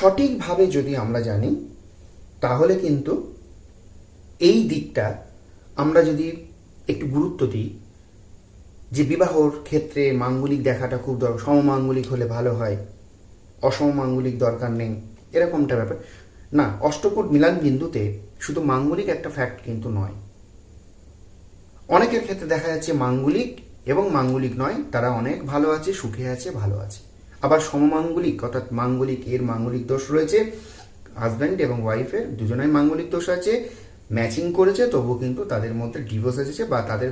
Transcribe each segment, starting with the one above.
সঠিকভাবে যদি আমরা জানি, তাহলে কিন্তু এই দিকটা আমরা যদি একটু গুরুত্ব দিই, যে বিবাহর ক্ষেত্রে মাঙ্গলিক দেখাটা খুব দরকার সমমাঙ্গলিক হলে ভালো হয়, অসমমাঙ্গলিক দরকার নেই, এরকমটা ব্যাপার। না, অষ্টকোট মিলান বিন্দুতে শুধু মাঙ্গলিক একটা ফ্যাক্ট কিন্তু নয়। অনেকের ক্ষেত্রে দেখা যাচ্ছে মাঙ্গলিক এবং মাঙ্গলিক নয়, তারা অনেক ভালো আছে, সুখে আছে, ভালো আছে। আবার সমমাঙ্গলিক, অর্থাৎ মাঙ্গলিক এর মাঙ্গলিক দোষ রয়েছে। হাজব্যান্ড এবং ওয়াইফের দুজনের মাঙ্গলিক দোষ আছে। ম্যাচিং করেছে, তবুও কিন্তু তাদের মধ্যে ডিভোর্স এসেছে বা তাদের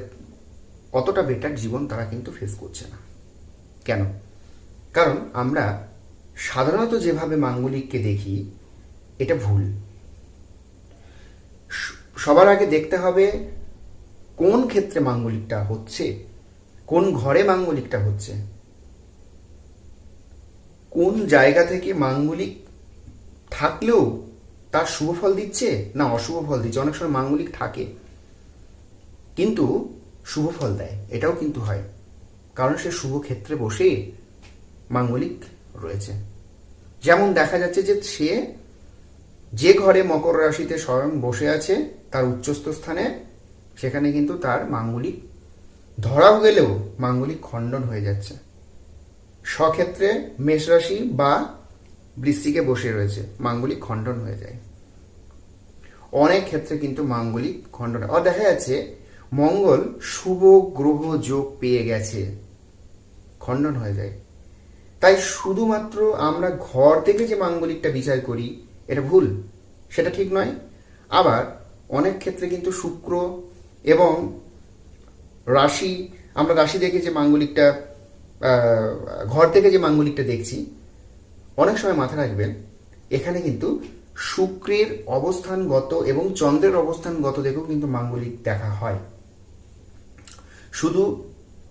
অতটা বেটার জীবন তারা কিন্তু ফেস করছে না। কেন? কারণ আমরা সাধারণত যেভাবে মাঙ্গলিককে দেখি, এটা ভুল। সবার আগে দেখতে হবে কোন ক্ষেত্রে মাঙ্গলিকটা হচ্ছে, কোন ঘরে মাঙ্গলিকটা হচ্ছে। কোন জায়গা থেকে মাঙ্গলিক থাকলেও তার শুভ ফল দিচ্ছে? না, অশুভ ফল দিচ্ছে। অনেক সময় মাঙ্গলিক থাকে, কিন্তু শুভ ফল দেয়। এটাও কিন্তু হয়। কারণ সে শুভ ক্ষেত্রে বসে মাঙ্গলিক রয়েছে। যেমন দেখা যাচ্ছে যে সে যে ঘরে মকর রাশিতে স্বয়ং বসে আছে, তার উচ্চস্থ স্থানে, সেখানে কিন্তু তার মাঙ্গলিক ধরাও গেলেও মাঙ্গলিক খণ্ডন হয়ে যাচ্ছে। স্বক্ষেত্রে মেষ রাশি বা বৃষ্টিকে বসে রয়েছে, মাঙ্গলিক খণ্ডন হয়ে যায়। অনেক ক্ষেত্রে কিন্তু মাঙ্গলিক খণ্ডন ও দেখা যাচ্ছে, মঙ্গল শুভ গ্রহ যোগ পেয়ে গেছে, খণ্ডন হয়ে যায়। তাই শুধুমাত্র আমরা ঘর থেকে যে মাঙ্গলিকটা বিচার করি, এটা ভুল, সেটা ঠিক নয়। আবার অনেক ক্ষেত্রে কিন্তু শুক্র এবং রাশি, আমরা রাশি দেখে যে মাঙ্গলিকটা ঘর থেকে যে মাঙ্গলিকটা দেখছি, অনেক সময় মাথায় রাখবেন এখানে কিন্তু শুক্রের অবস্থানগত এবং চন্দ্রের অবস্থানগত দেখেও কিন্তু মাঙ্গলিক দেখা হয়। শুধু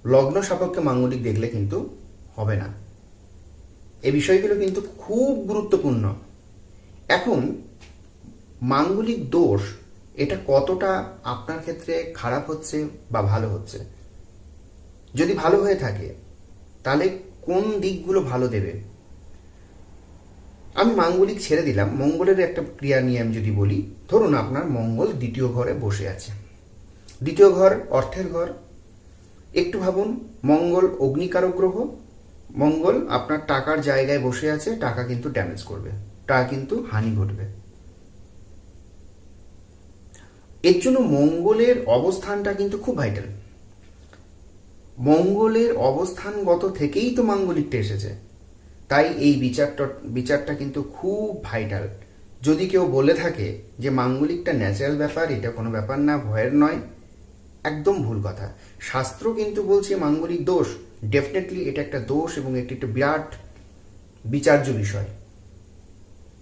লগ্ন সাপেক্ষে মাঙ্গলিক দেখলে কিন্তু হবে না। এই বিষয়গুলো কিন্তু খুব গুরুত্বপূর্ণ। এখন, মাঙ্গলিক দোষ, এটা কতটা আপনার ক্ষেত্রে খারাপ হচ্ছে বা ভালো হচ্ছে? যদি ভালো হয়ে থাকে তাহলে কোন দিকগুলো ভালো দেবে? আমি মাঙ্গলিক ছেড়ে দিলাম। মঙ্গলের একটা ক্রিয়া নিয়ে আমি যদি বলি, ধরুন আপনার মঙ্গল দ্বিতীয় ঘরে বসে আছে। দ্বিতীয় ঘর অর্থের ঘর। একটু ভাবুন, মঙ্গল অগ্নিকারক গ্রহ। মঙ্গল আপনার টাকার জায়গায় বসে আছে, টাকা কিন্তু ড্যামেজ করবে। টাকা কিন্তু হানি ঘটবে। এর জন্য মঙ্গলের অবস্থানটা কিন্তু খুব ভাইটাল মঙ্গলের অবস্থানগত থেকেই তো মাঙ্গলিকটা এসেছে। তাই এই বিচারটা বিচারটা কিন্তু খুব ভাইটাল যদি কেউ বলে থাকে যে মাঙ্গলিকটা ন্যাচারাল ব্যাপার, এটা কোনো ব্যাপার না, ভয়ের নয়, একদম ভুল কথা। শাস্ত্র কিন্তু বলছে মাঙ্গলিক দোষ ডেফিনেটলি এটা একটা দোষ এবং এটি একটা বিরাট বিচার্য বিষয়।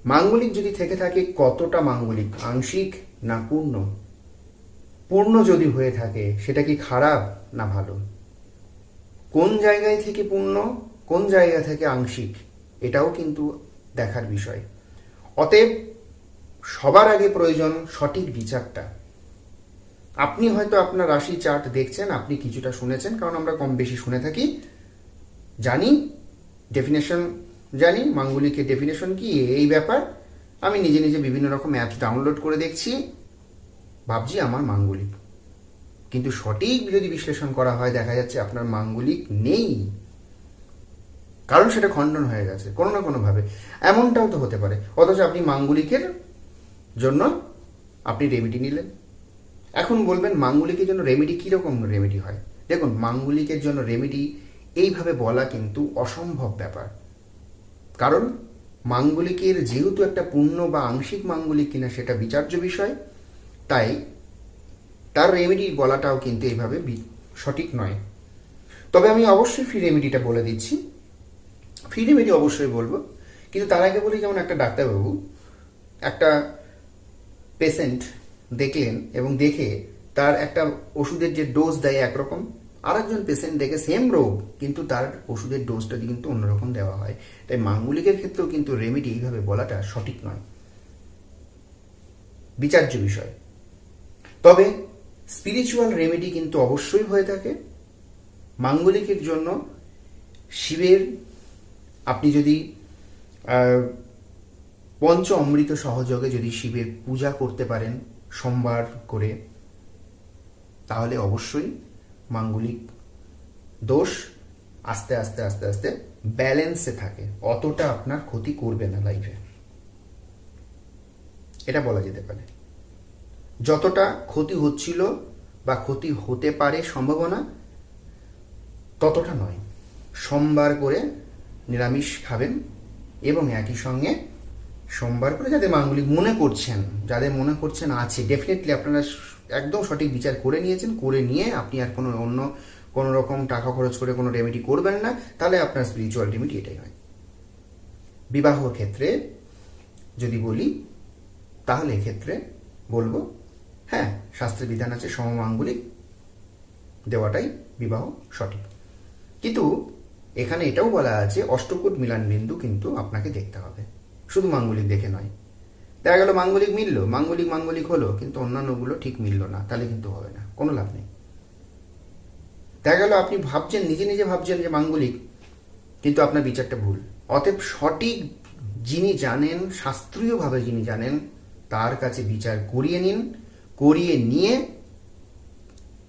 মাঙ্গলিক যদি থেকে থাকে, কতটা মাঙ্গলিক? আংশিক না পূর্ণ? পূর্ণ যদি হয়ে থাকে, সেটা কি খারাপ না ভালো? কোন জায়গায় থেকে পূর্ণ, কোন জায়গা থেকে আংশিক, এটাও কিন্তু দেখার বিষয়। অতএব, সবার আগে প্রয়োজন সঠিক বিচারটা। আপনি হয়তো আপনার রাশি চার্ট দেখছেন, আপনি কিছুটা শুনেছেন, কারণ আমরা কম বেশি শুনে থাকি। জানি ডেফিনেশন জানি, মাঙ্গলিকের ডেফিনেশন কি, এই ব্যাপার। আমি নিজে নিজে বিভিন্ন রকম অ্যাপস ডাউনলোড করে দেখছি। ভাবছি আমার মাঙ্গলিক। কিন্তু সঠিক যদি বিশ্লেষণ করা হয়, দেখা যাচ্ছে আপনার মাঙ্গলিক নেই। কারণ সেটা খণ্ডন হয়ে গেছে, কোনো না কোনোভাবে। এমনটাও তো হতে পারে। অথচ আপনি মাঙ্গলিকের জন্য আপনি রেমেডি নিলেন। এখন বলবেন মাঙ্গলিকের জন্য রেমেডি কীরকম রেমেডি হয়? দেখুন, মাঙ্গলিকের জন্য রেমেডি এইভাবে বলা কিন্তু অসম্ভব ব্যাপার। কারণ মাঙ্গলিকের যেহেতু একটা পূর্ণ বা আংশিক মাঙ্গলিক কিনা সেটা বিচার্য বিষয়, তাই তার রেমেডি বলাটাও কিন্তু এইভাবে সঠিক নয়। তবে আমি অবশ্যই ফ্রি রেমেডিটা বলে দিচ্ছি। ফ্রি রেমেডি অবশ্যই বলব। কিন্তু তার আগে বলি যেমন একটা ডাক্তারবাবু একটা পেশেন্ট দেখলেন এবং দেখে তার একটা ওষুধের যে ডোজ দেয় একরকম আর একজন পেশেন্ট দেখে সেম রোগ, কিন্তু তার ওষুধের ডোজটা কিন্তু অন্যরকম দেওয়া হয়। তাই মাঙ্গলিকের ক্ষেত্রেও কিন্তু রেমেডি এইভাবে বলাটা সঠিক নয়। বিচার্য বিষয়। তবে স্পিরিচুয়াল রেমেডি কিন্তু অবশ্যই হয়ে থাকে। মাঙ্গলিকের জন্য শিবের আপনি যদি পঞ্চ অমৃত সহযোগে যদি শিবের পূজা করতে পারেন সোমবার করে, তাহলে অবশ্যই মাঙ্গলিক দোষ আস্তে আস্তে আস্তে আস্তে ব্যালেন্সে থাকে। অতটা আপনার ক্ষতি করবে না লাইফে এটা বলা যেতে পারে। যতটা ক্ষতি হচ্ছিল বা ক্ষতি হতে পারে সম্ভাবনা ততটা নয়। সোমবার করে নিরামিষ খাবেন এবং একই সঙ্গে সোমবার করে যাদের মাঙ্গলিক মনে করছেন, যাদের মনে করছেন আছে ডেফিনেটলি আপনারা একদম সঠিক বিচার করে নিয়েছেন, করে নিয়ে আপনি আর কোনো অন্য কোনো রকম টাকা খরচ করে কোনো রেমেডি করবেন না, তাহলে আপনার স্পিরিচুয়াল রেমেডি এটাই হয়। বিবাহ ক্ষেত্রে যদি বলি, তাহলে এক্ষেত্রে বলব হ্যাঁ শাস্ত্রের বিধান আছে, সমমাঙ্গলিক দেওয়াটাই বিবাহ সঠিক। কিন্তু এখানে এটাও বলা আছে, অষ্টকূট মিলান বিন্দু কিন্তু আপনাকে দেখতে হবে। শুধু মাঙ্গলিক দেখে নয়। দেখা গেল মাঙ্গলিক মিলল, মাঙ্গলিক মাঙ্গলিক হলো, কিন্তু অন্যান্যগুলো ঠিক মিললো না, তাহলে কিন্তু হবে না, কোনো লাভ নেই। দেখা গেল আপনি ভাবছেন, নিজে নিজে ভাবছেন যে মাঙ্গলিক, কিন্তু আপনার বিচারটা ভুল। অতএব সঠিক যিনি জানেন, শাস্ত্রীয়ভাবে যিনি জানেন, তার কাছে বিচার করিয়ে নিন করিয়ে নিয়ে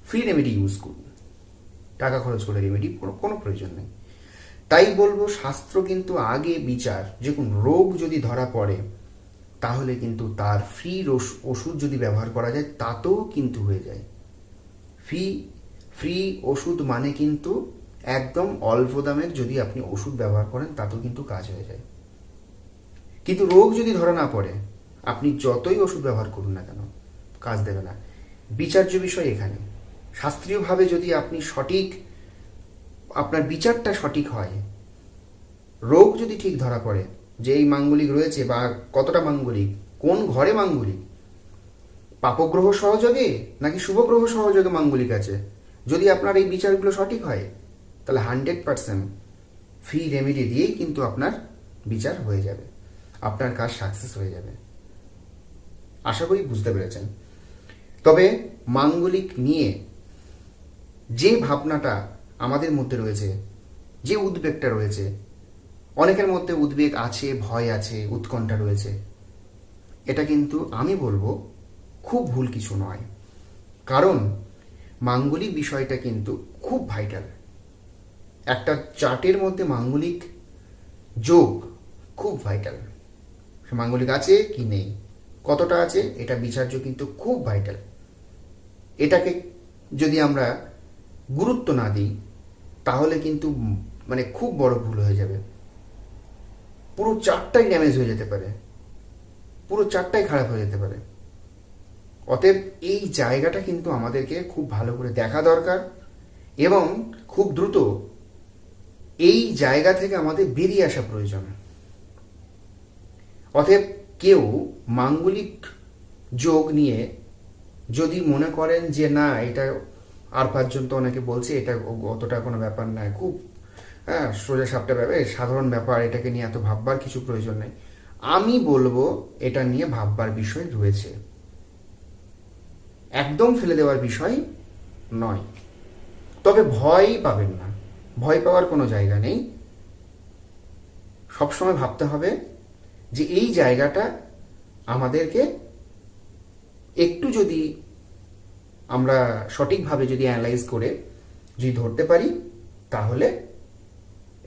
ফ্রি রেমেডি ইউজ করুন। টাকা খরচ করে রেমেডি কোনো প্রয়োজন নেই। তাই বলব, শাস্ত্র কিন্তু আগে বিচার যে কোন রোগ যদি ধরা পড়ে, তাহলে কিন্তু তার ফ্রি ওষুধ যদি ব্যবহার করা যায়, তাতেও কিন্তু হয়ে যায়। ফ্রি ফ্রি ওষুধ মানে কিন্তু একদম অল্প দামের যদি আপনি ওষুধ ব্যবহার করেন, তাতেও কিন্তু কাজ হয়ে যায়। কিন্তু রোগ যদি ধরা না পড়ে, আপনি যতই ওষুধ ব্যবহার করুন না কেন কাজ দেবে না। বিচার্য বিষয় এখানে। শাস্ত্রীয়ভাবে যদি আপনি সঠিক, আপনার বিচারটা সঠিক হয়, রোগ যদি ঠিক ধরা পড়ে, যে এই মাঙ্গলিক রয়েছে বা কতটা মাঙ্গলিক, কোন ঘরে মাঙ্গলিক? পাপগ্রহ সহযোগে নাকি শুভগ্রহ সহযোগে মাঙ্গলিক আছে? যদি আপনার এই বিচারগুলো সঠিক হয়, তাহলে হান্ড্রেড পারসেন্ট ফ্রি রেমেডি দিয়েই কিন্তু আপনার বিচার হয়ে যাবে। আপনার কাজ সাকসেস হয়ে যাবে। আশা করি বুঝতে পেরেছেন। তবে মাঙ্গলিক নিয়ে যে ভাবনাটা আমাদের মধ্যে রয়েছে, যে উদ্বেগটা রয়েছে, অনেকের মধ্যে উদ্বেগ আছে, ভয় আছে, উৎকণ্ঠা রয়েছে। এটা কিন্তু আমি বলব খুব ভুল কিছু নয়। কারণ মাঙ্গলিক বিষয়টা কিন্তু খুব ভাইটাল একটা চার্টের মধ্যে মাঙ্গলিক যোগ খুব ভাইটাল মাঙ্গলিক আছে কি নেই, কতটা আছে, এটা বিচার্য কিন্তু খুব ভাইটাল এটাকে যদি আমরা গুরুত্ব না দিই, তাহলে কিন্তু মানে খুব বড় ভুল হয়ে যাবে। পুরো চারটাই ড্যামেজ হয়ে যেতে পারে। পুরো চারটাই খারাপ হয়ে যেতে পারে। অতএব এই জায়গাটা কিন্তু আমাদেরকে খুব ভালো করে দেখা দরকার এবং খুব দ্রুত এই জায়গা থেকে আমাদের বেরিয়ে আসা প্রয়োজন। অতএব কেউ মাঙ্গলিক যোগ নিয়ে যদি মনে করেন যে না, এটা আর পাঁচজন তো অনেকে বলছে, এটা অতটা কোনো ব্যাপার নয়। খুব হ্যাঁ সোজা সাপটা ব্যাপার সাধারণ ব্যাপার, এটাকে নিয়ে এত ভাববার কিছু প্রয়োজন নেই। আমি বলব, এটা নিয়ে ভাববার বিষয় রয়েছে। একদম ফেলে দেওয়ার বিষয় নয়। তবে ভয় পাবেন না। ভয় পাওয়ার কোনো জায়গা নেই। সবসময় ভাবতে হবে যে এই জায়গাটা আমাদেরকে একটু যদি আমরা সঠিকভাবে যদি অ্যানালাইজ করে যদি ধরতে পারি, তাহলে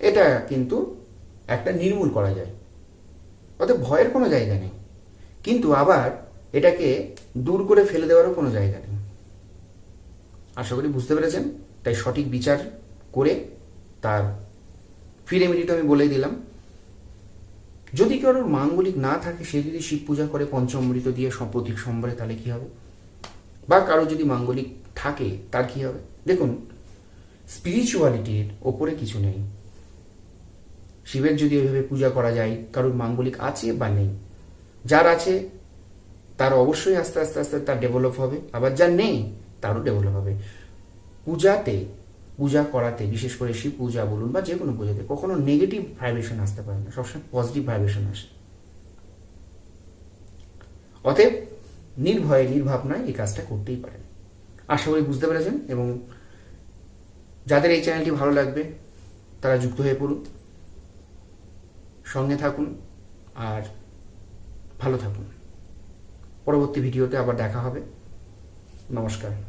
এটা কিন্তু একটা নির্মূল করা যায়। অতএব ভয়ের কোনো জায়গা নেই। কিন্তু আবার এটাকে দূর করে ফেলে দেওয়ারও কোনো জায়গা নেই। আশা করি বুঝতে পেরেছেন? তাই সঠিক বিচার করে তার ফিরে মিনিট আমি বলেই দিলাম। যদি কারোর মাঙ্গলিক না থাকে, সে যদি শিব পূজা করে, পঞ্চমৃত দিয়ে প্রতীক সম্বরে, তাহলে কী হবে? বা কারও যদি মাঙ্গলিক থাকে, তার কী হবে? দেখুন স্পিরিচুয়ালিটির ওপরে কিছু নেই। শিবের যদি ওইভাবে পূজা করা যায়, কারোর মাঙ্গলিক আছে বা নেই? যার আছে, তার অবশ্যই আস্তে আস্তে আস্তে, তার ডেভেলপ হবে। আবার যার নেই, তারও ডেভেলপ হবে। পূজাতে পূজা করাতে, বিশেষ করে শিব পূজা বলুন বা যে কোনো পূজাতে কখনো নেগেটিভ ভাইব্রেশন আসতে পারে না, সবসময় পজিটিভ ভাইব্রেশন আসে। অতএব নির্ভয়ে, নির্ভাবনায় এই কাজটা করতেই পারেন। আশা করি বুঝতে পেরেছেন এবং যাদের এই চ্যানেলটি ভালো লাগবে, তারা যুক্ত হয়ে পড়ুন, সঙ্গে থাকুন আর ভালো থাকুন। পরবর্তী ভিডিওতে আবার দেখা হবে। নমস্কার।